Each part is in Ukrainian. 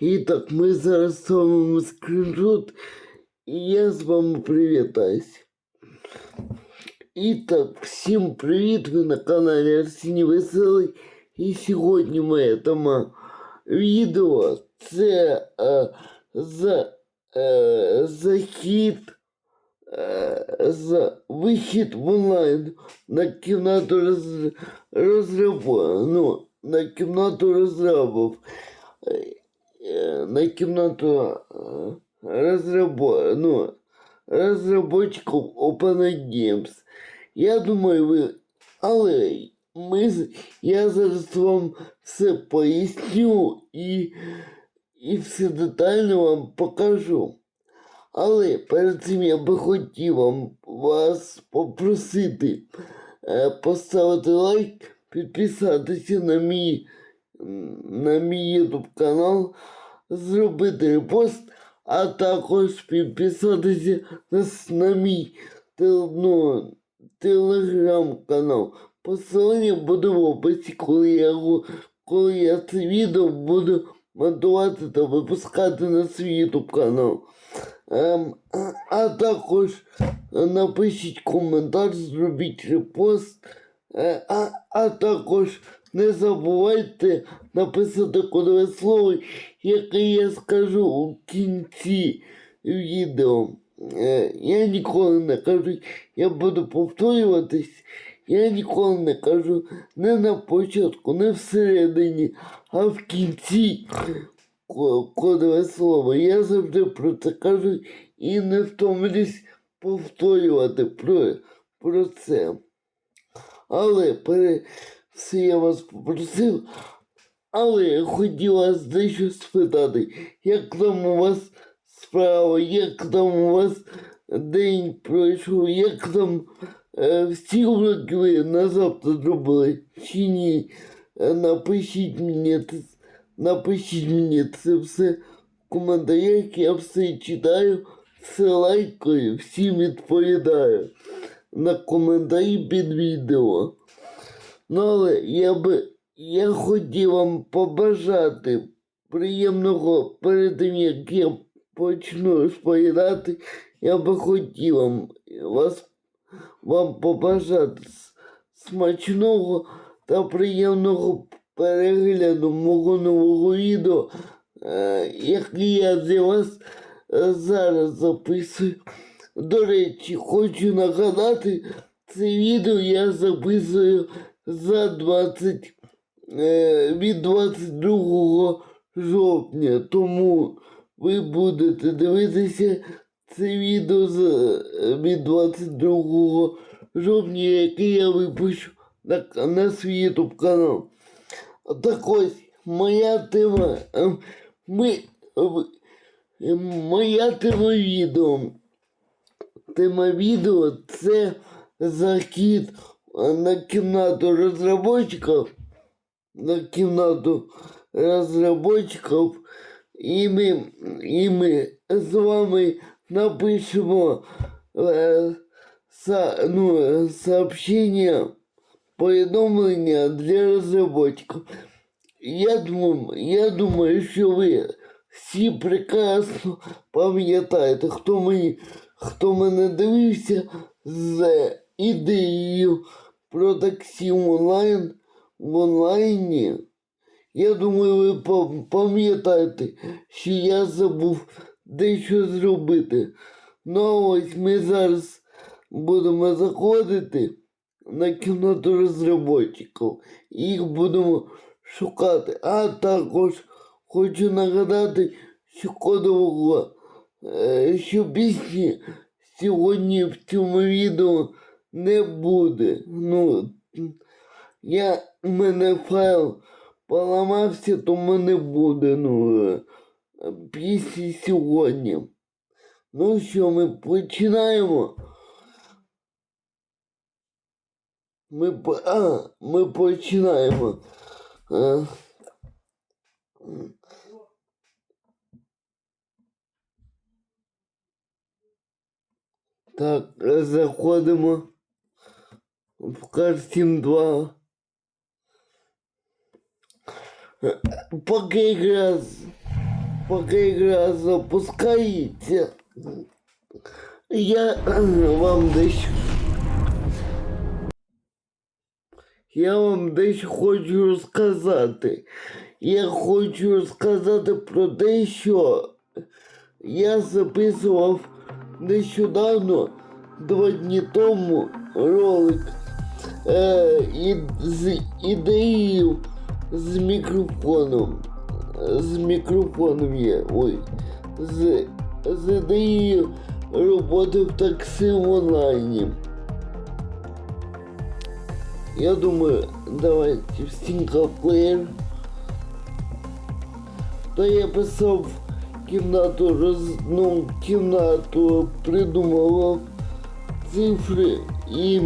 І так, ми зараз ставимо скріншот, і я з вами привітаюсь. І так, всім привіт! Ви на каналі Арсеній Веселий. І сьогодні моя тема відео це е, за, е, захід е, за вихід в онлайн на кімнату роз, розрабу, ну, на кімнату розрабів. Е, на кімнату е, розрабо, ну, розработчиків Open Games. Я думаю, ви. Але ми, я зараз вам все поясню і, і все детально вам покажу. Але перед цим я би хотів вам вас попросити е, поставити лайк, підписатися на мій, на мій YouTube канал, зробити репост, а також підписатися на, мій ну, телеграм-канал. Посилання буде в описі, коли я, коли я це відео буду монтувати та випускати на свій YouTube канал. Ем, а також напишіть коментар, зробіть репост. Е, а, а також не забувайте написати кодове слово, яке я скажу у кінці відео. Е, я ніколи не кажу, я буду повторюватись. Я ніколи не кажу не на початку, не всередині, а в кінці кодове слово. Я завжди про це кажу і не втомлюсь повторювати про, про це. Але пере все я вас попросив. Але я хотів вас дещо спитати, як там у вас справа, як там у вас день пройшов, як там е, всі уроки ви на завтра зробили чи ні? Е, Напишіть мені напишіть мені це все в коментарях, я все читаю, все лайкаю, всім відповідаю на коментарі під відео. Ну, але я би я хотів вам побажати приємного перед тим, як я почну розповідати, я би хотів вам вас вам побажати смачного та приємного перегляду мого нового відео, е, яке я для вас е, зараз записую. До речі, хочу нагадати, це відео я записую за 20, е, від 22 жовтня, тому ви будете дивитися це відео е, від 22 жовтня, яке я випущу на, на свій YouTube канал. Так ось, моя тема. е, Ми, моя тема відео. Тема відео це захід на кімнату розробників, на кімнату розробників, і ми, і ми з вами напишемо е, со, ну, е, сообщення, повідомлення для розробників. Я думаю, я думаю, що ви всі прекрасно пам'ятаєте, хто мені, хто мене дивився з ідеєю про таксі онлайн в онлайні. Я думаю, ви пам'ятаєте, що я забув дещо зробити. Ну а ось ми зараз будемо заходити на кімнату розробників. Їх будемо шукати. А також хочу нагадати, що кодового, е, що пісні сьогодні в цьому відео не буде. Ну, я, мене файл поламався, тому не буде ну, пісні сьогодні. Ну що, ми починаємо. Ми, а, ми починаємо. Е, Так, заходимо в Карстім 2. Е, Поки якраз поки ігра запускається, я вам дещо. Я вам дещо хочу розказати. Я хочу розказати про те, що я записував нещодавно, два дні тому, ролик е, і, з ідеєю з мікрофоном. З мікрофоном є. Ой. З, з ідеєю роботи в таксі онлайні. Я думаю, давайте в синглплеєр. То я писав кімнату роз... ну, кімнату придумував цифри і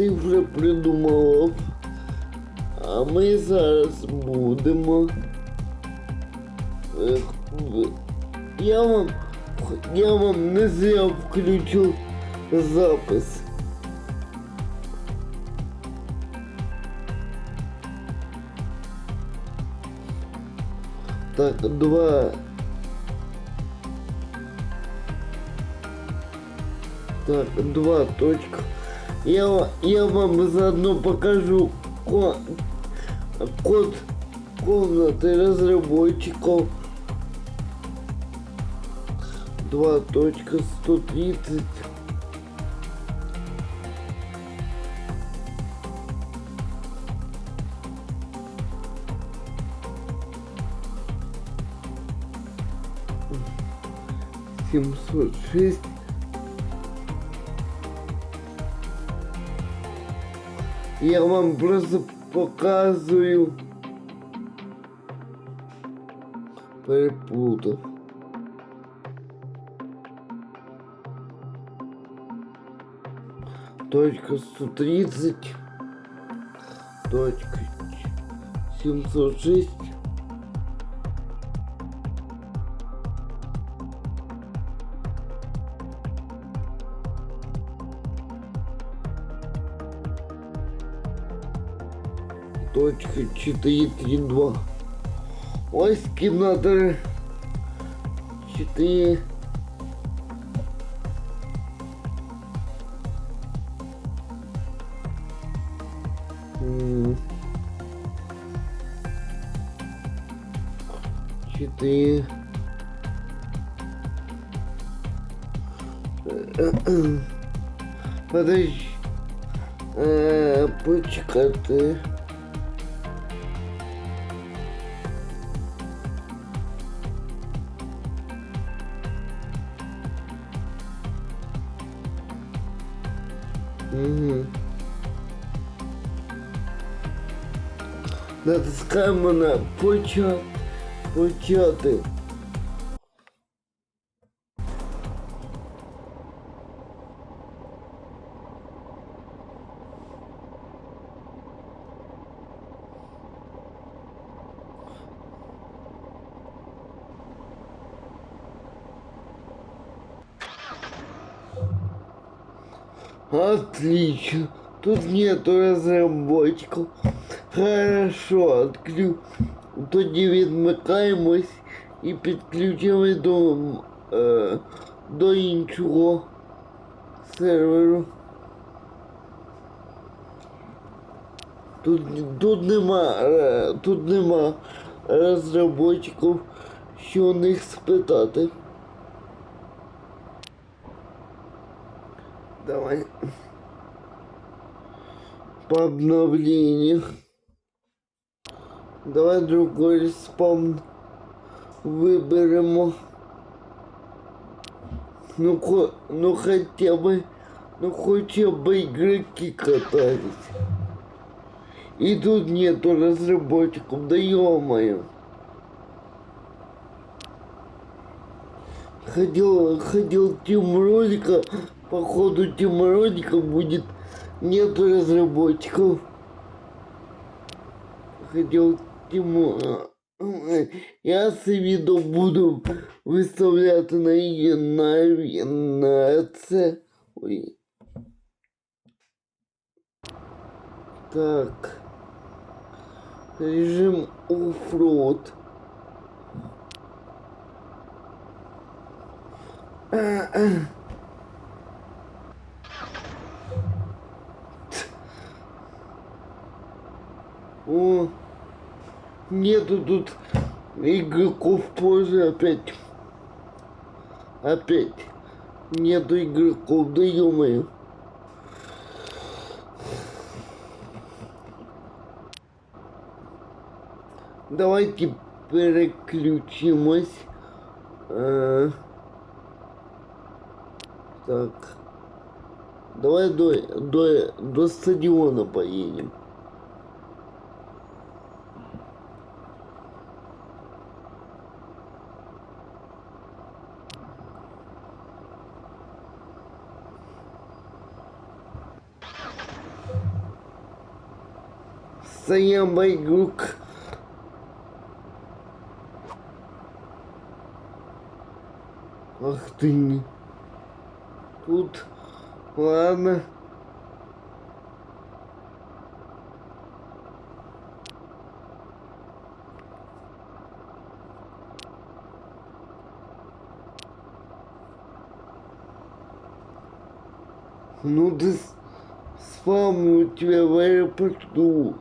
цифри придумував. А ми зараз будемо. Ех, Я вам я вам не зря включу запис. Так, два. Так, два точка. Я, я вам заодно покажу код, код комнаты разработчиков. 2.130 706 Я вам просто показываю перепутав. Точка 130. Точка 706. Точка 432. Ось кімната 4. М. Четыре. Подожди. Е, почекати. Натискаємо на почати. Почати. Отлично. Тут нету разработчиков. Хорошо, открю. Тоді відмикаємось і підключимось до, е, до іншого серверу. Тут, тут нема, е, тут нема розробників, що у них спитати. Давай. По обновлению. Давай другой спам выберем. Ну, ну хотя бы, ну хотя бы игроки катались. И тут нету разработчиков, да ё-моё. Ходил, ходил тем ролика, походу тем ролика будет нету разработчиков. Хотел Тиму. Я це відео буду виставляти на її на, на це. Ой. Так. Режим оффроуд. О, Нету тут игроков позже опять. Опять. Нету игроков, да ё-моё. Давайте переключимось. Е, так. Давай до, до, до стадиона поедем. Стоям Байгук. Ах ты. Тут. Ладно. Ну ты с, с мамой у тебя в аэропорту.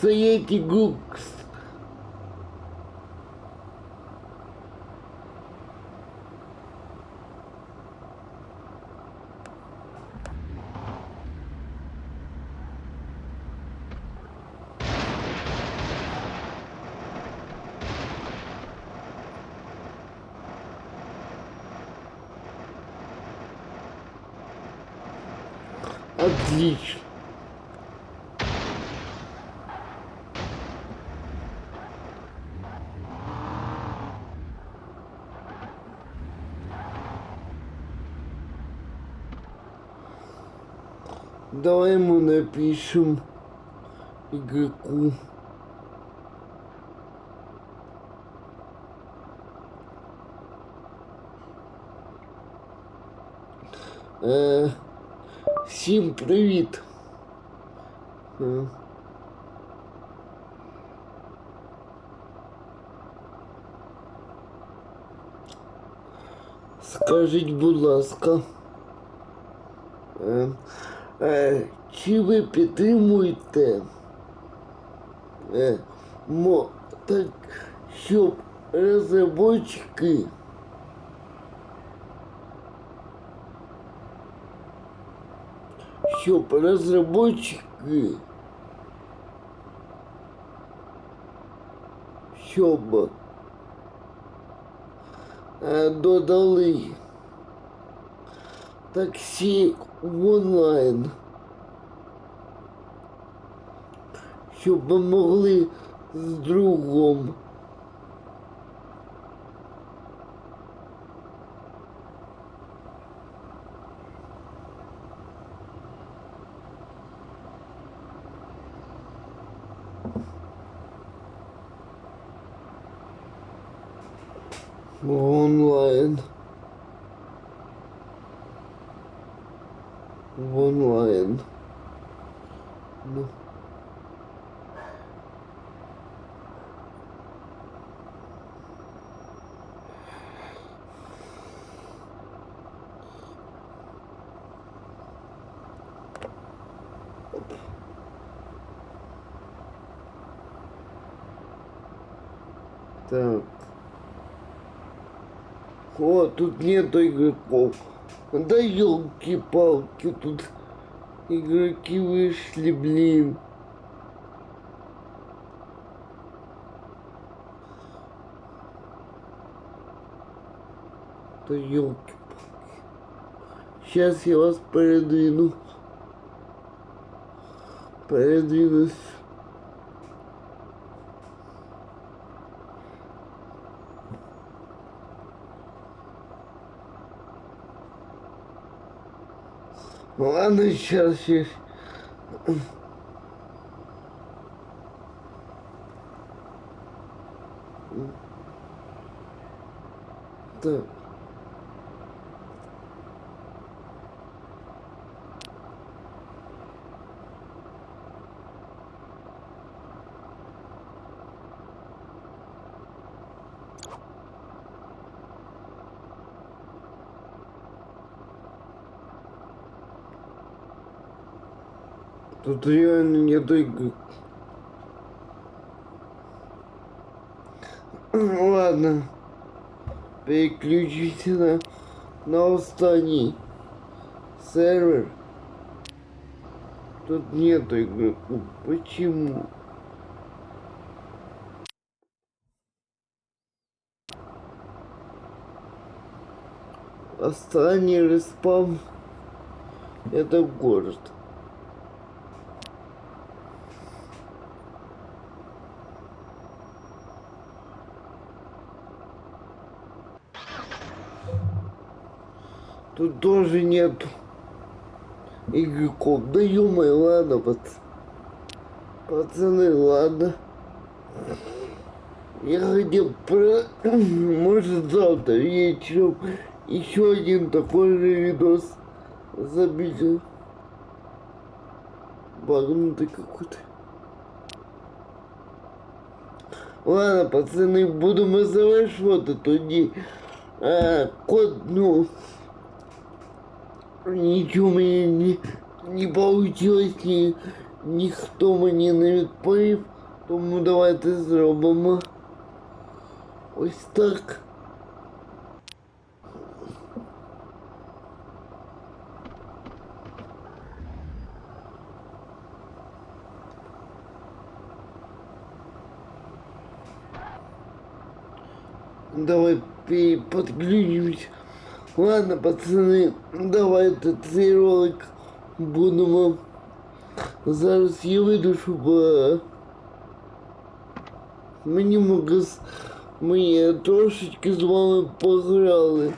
Саеки Гукс. Отлично. Давай ему напишем игроку. Е, всім привіт. Е. Скажіть, будь ласка, е, е, чи ви підтримуєте е, мо, так, щоб розробники щоб розробники щоб е, додали таксі в онлайн, щоб ми могли з другом. В В онлайн. Ну. Так. О, тут нету игроков. Да елки-палки, тут игроки вышли, блин. Да елки-палки. Сейчас я вас передвину. Передвинусь. Ладно, сейчас, есть. Так. Тут реально нет игры. Ладно. Переключите на, на останній сервер. Тут нет игроков. Почему? Останний респаун это город. Тут тоже нету игроков. Да ё ладно, пац- пацаны, ладно. Я хотел про... Может завтра вечером еще один такой же видос забить. Багнутый какой-то. Ладно, пацаны, будемо завершувати тоді. А, код, ну, нічого мені не, не получилось, ні, ніхто мені не відповів, тому давайте зробимо ось так. Давай пи- подключимся. Ладно, пацани, давайте цей ролик будемо. Зараз я щоб е, мені магаз ми трошечки з вами пограли.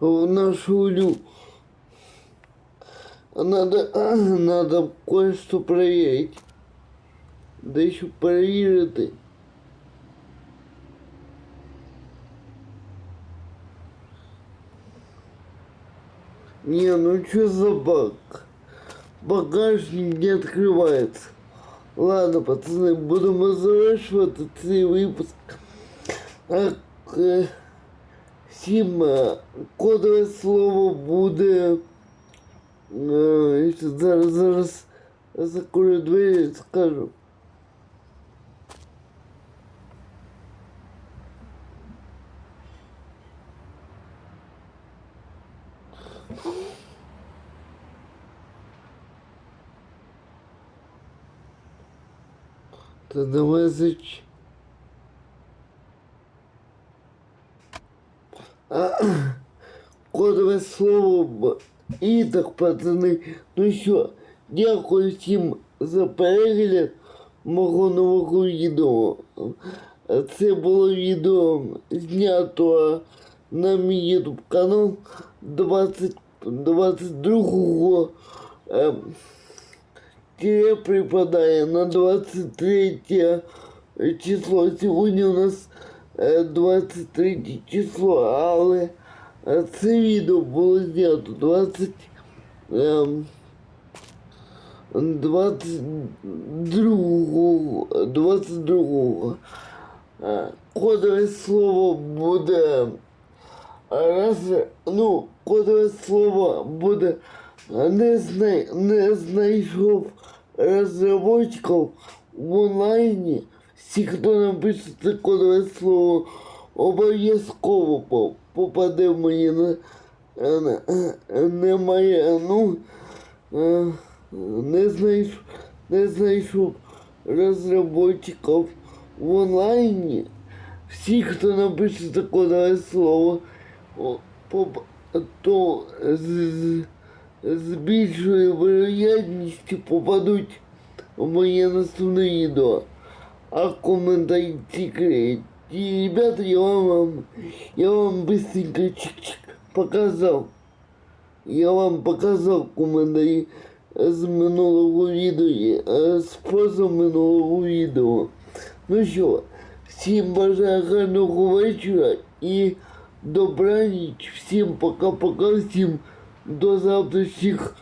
В нашу Лю. Надо, надо кое-что проверить. Дещо перевірити. Не, ну что за баг? Багажник не открывается. Ладно, пацаны, будемо завершувати цей випуск. А, е, всім е, кодове слово буде. е, ще Зараз, зараз закрою двері і скажу. Та. А, кодове слово. І так, пацани. Ну що, дякую всім за перегляд мого нового відео. Це було відео знято на мій YouTube канал 20, 22 ем, Тире припадає на 23 число. Сьогодні у нас е, 23 число, але е, це відео було знято 20, ем, 22, 22. Е, Кодове слово буде раз, ну, кодове слово буде не, знай, не знайшов розробників в онлайні. Всі, хто напише це кодове слово, обов'язково по- попаде в мені на, немає, ну, е, не знайшов, не знайшов розробників в онлайні. Всі, хто напише кодове слово, то з, більшою вероятністю попадуть в моє наступне відео. А коментарі секрет. І, ребята, я вам, я вам быстренько чик-чик показав. Я вам показав коментарі з минулого відео, е, з позаминулого відео. Ну що, всім бажаю гарного вечора і добраніч. Всім пока-пока, всім до завтрашніх,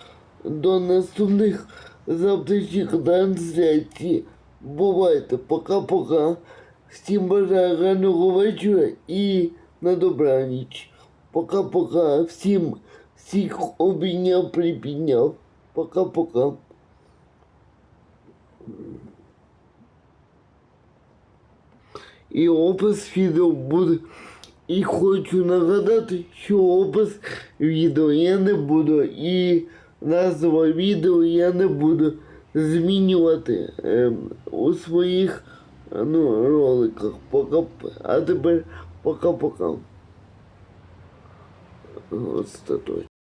до наступних завтрашніх трансляцій. Бувайте, пока-пока. Всім бажаю гарного вечора і на добраніч. Пока-пока. Всім всіх обійняв, припідняв. Пока-пока. І опис відео буде. І хочу нагадати, що опис відео я не буду і назва відео я не буду змінювати е, у своїх ну, роликах. Пока, а тепер пока-пока. Остаточно.